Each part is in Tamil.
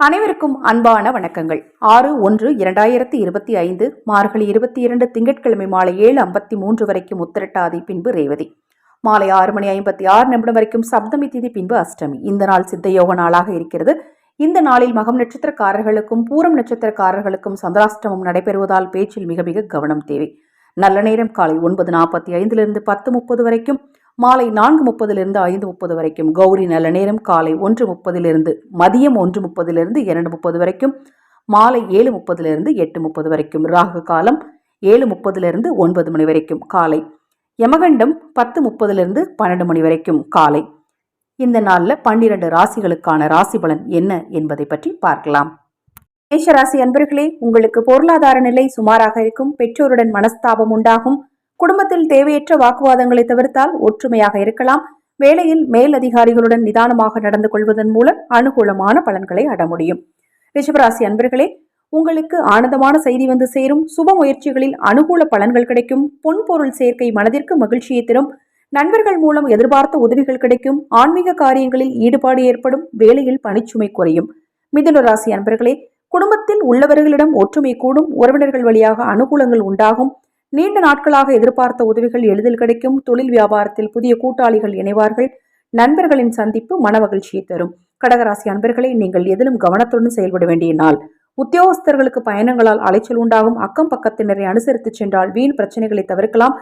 அனைவருக்கும் அன்பான வணக்கங்கள். ஆறு ஒன்று இரண்டாயிரத்தி இருபத்தி ஐந்து மார்கழி இருபத்தி இரண்டு திங்கட்கிழமை மாலை ஏழு ஐம்பத்தி மூன்று வரைக்கும் உத்திரட்டாதி பின்பு ரேவதி. மாலை ஆறு மணி ஐம்பத்தி ஆறு நிமிடம் வரைக்கும் சப்தமி திதி பின்பு அஷ்டமி. இந்த நாள் சித்தயோக நாளாக இருக்கிறது. இந்த நாளில் மகம் நட்சத்திரக்காரர்களுக்கும் பூரம் நட்சத்திரக்காரர்களுக்கும் சந்திராஷ்டமம் நடைபெறுவதால் பேச்சில் மிக மிக கவனம் தேவை. நல்ல நேரம் காலை ஒன்பது நாற்பத்தி ஐந்திலிருந்து பத்து முப்பது வரைக்கும் மாலை நான்கு முப்பதிலிருந்து ஐந்து முப்பது வரைக்கும். கௌரி நல்ல நேரம். காலை ஒன்று முப்பதிலிருந்து மதியம் ஒன்று முப்பதிலிருந்து இரண்டு முப்பது வரைக்கும். மாலை ஏழு முப்பதிலிருந்து எட்டு முப்பது வரைக்கும். ராகு காலம் ஏழு முப்பதிலிருந்து ஒன்பது மணி வரைக்கும். காலை யமகண்டம் பத்து முப்பதிலிருந்து பன்னெண்டு மணி வரைக்கும். காலை இந்த நாளில் பன்னிரண்டு ராசிகளுக்கான ராசி பலன் என்ன என்பதை பற்றி பார்க்கலாம். மேஷராசி அன்பர்களே உங்களுக்கு பொருளாதார நிலை சுமாராக இருக்கும். பெற்றோருடன் மனஸ்தாபம் உண்டாகும். குடும்பத்தில் தேவையற்ற வாக்குவாதங்களை தவிர்த்தால் ஒற்றுமையாக இருக்கலாம். வேலையில் மேல் அதிகாரிகளுடன் நிதானமாக நடந்து கொள்வதன் மூலம் அனுகூலமான பலன்களை அட முடியும். ரிஷபராசி அன்பர்களே உங்களுக்கு ஆனந்தமான செய்தி வந்து சேரும். சுப முயற்சிகளில் அனுகூல பலன்கள் கிடைக்கும். பொன்பொருள் சேர்க்கை மனதிற்கு மகிழ்ச்சியை தரும். நண்பர்கள் மூலம் எதிர்பார்த்த உதவிகள் கிடைக்கும். ஆன்மீக காரியங்களில் ஈடுபாடு ஏற்படும். வேலையில் பணிச்சுமை குறையும். மிதுன ராசி அன்பர்களே குடும்பத்தில் உள்ளவர்களிடம் ஒற்றுமை கூடும். உறவினர்கள் வழியாக அனுகூலங்கள் உண்டாகும். நீண்ட நாட்களாக எதிர்பார்த்த உதவிகள் எளிதில் கிடைக்கும். தொழில் வியாபாரத்தில் புதிய கூட்டாளிகள் இணைவார்கள். நண்பர்களின் சந்திப்பு மன மகிழ்ச்சியை தரும். கடகராசி அன்பர்களை நீங்கள் எதிலும் கவனத்துடன் செயல்பட வேண்டிய நாள். உத்தியோகஸ்தர்களுக்கு பயணங்களால் அலைச்சல் உண்டாகும். அக்கம் பக்கத்தினரை அனுசரித்து சென்றால் வீண் பிரச்சனைகளை தவிர்க்கலாம்.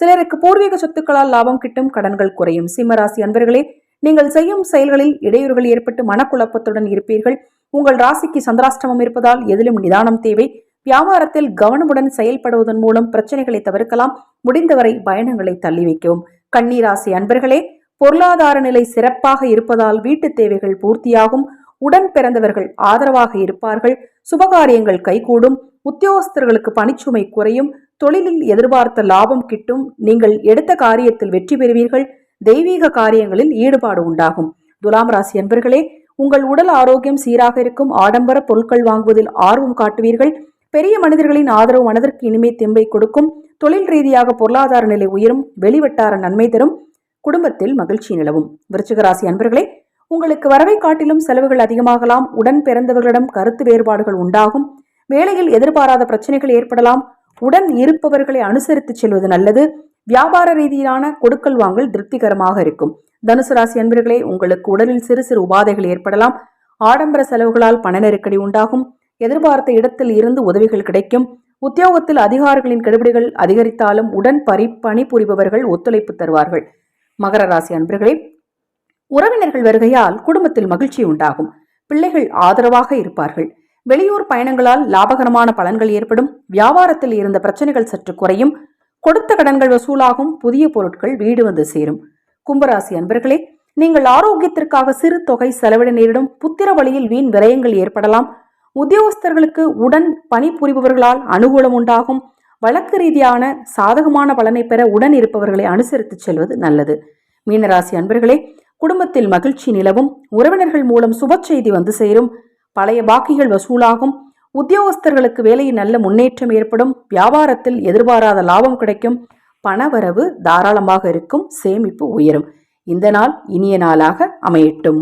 சிலருக்கு பூர்வீக சொத்துக்களால் லாபம் கிட்டும் கடன்கள் குறையும். சிம்மராசி அன்பர்களே நீங்கள் செய்யும் செயல்களில் இடையூறுகள் ஏற்பட்டு மனக்குழப்பத்துடன் இருப்பீர்கள். உங்கள் ராசிக்கு சந்திராஷ்டமம் இருப்பதால் எதிலும் நிதானம் தேவை. வியாபாரத்தில் கவனமுடன் செயல்படுவதன் மூலம் பிரச்சனைகளை தவிர்க்கலாம். முடிந்தவரை பயணங்களை தள்ளி வைக்கவும். கண்ணீராசி அன்பர்களே பொருளாதார நிலை சிறப்பாக இருப்பதால் வீட்டு தேவைகள் பூர்த்தியாகும். உடன் பிறந்தவர்கள் ஆதரவாக இருப்பார்கள். சுபகாரியங்கள் கைகூடும். உத்தியோகஸ்தர்களுக்கு பணிச்சுமை குறையும். தொழிலில் எதிர்பார்த்த லாபம் கிட்டும். நீங்கள் எடுத்த காரியத்தில் வெற்றி பெறுவீர்கள். தெய்வீக காரியங்களில் ஈடுபாடு உண்டாகும். துலாம் ராசி அன்பர்களே உங்கள் உடல் ஆரோக்கியம் சீராக இருக்கும். ஆடம்பர பொருட்கள் வாங்குவதில் ஆர்வம் காட்டுவீர்கள். பெரிய மனிதர்களின் ஆதரவு மனதிற்கு இனிமை தெம்பை கொடுக்கும். தொழில் ரீதியாக பொருளாதார நிலை உயரும். வெளிவட்டார நன்மை தரும். குடும்பத்தில் மகிழ்ச்சி நிலவும். விருச்சிகராசி அன்பர்களே உங்களுக்கு வரவை காட்டிலும் செலவுகள் அதிகமாகலாம். உடன் பிறந்தவர்களிடம் கருத்து வேறுபாடுகள் உண்டாகும். வேலையில் எதிர்பாராத பிரச்சனைகள் ஏற்படலாம். உடன் இருப்பவர்களை அனுசரித்து செல்வது நல்லது. வியாபார ரீதியிலான கொடுக்கல் வாங்கல் திருப்திகரமாக இருக்கும். தனுசு ராசி அன்பர்களே உங்களுக்கு உடலில் சிறு சிறு உபாதைகள் ஏற்படலாம். ஆடம்பர செலவுகளால் பண நெருக்கடி உண்டாகும். எதிர்பார்த்த இடத்தில் இருந்து உதவிகள் கிடைக்கும். உத்தியோகத்தில் அதிகாரிகளின் கெடுபிடிகள் அதிகரித்தாலும் உடன் பரி பணிபுரிபவர்கள் ஒத்துழைப்பு தருவார்கள். மகர ராசி அன்பர்களே உறவினர்கள் வருகையால் குடும்பத்தில் மகிழ்ச்சி உண்டாகும். பிள்ளைகள் ஆதரவாக இருப்பார்கள். வெளியூர் பயணங்களால் லாபகரமான பலன்கள் ஏற்படும். வியாபாரத்தில் இருந்த பிரச்சனைகள் சற்று குறையும். கொடுத்த கடன்கள் வசூலாகும். புதிய பொருட்கள் வீடு வந்து சேரும். கும்பராசி அன்பர்களே நீங்கள் ஆரோக்கியத்திற்காக சிறு தொகை செலவிட நேரிடும். புத்திர வழியில் வீண் விரயங்கள் ஏற்படலாம். உத்தியோகஸ்தர்களுக்கு உடன் பணிபுரிபவர்களால் அனுகூலம் உண்டாகும். வழக்கு ரீதியான சாதகமான பலனை பெற உடன் இருப்பவர்களை அனுசரித்து செல்வது நல்லது. மீனராசி அன்பர்களே குடும்பத்தில் மகிழ்ச்சி நிலவும். உறவினர்கள் மூலம் சுப செய்தி வந்து சேரும். பழைய பாக்கிகள் வசூலாகும். உத்தியோகஸ்தர்களுக்கு வேலையில் நல்ல முன்னேற்றம் ஏற்படும். வியாபாரத்தில் எதிர்பாராத லாபம் கிடைக்கும். பணவரவு தாராளமாக இருக்கும். சேமிப்பு உயரும். இந்த நாள் இனிய நாளாக அமையட்டும்.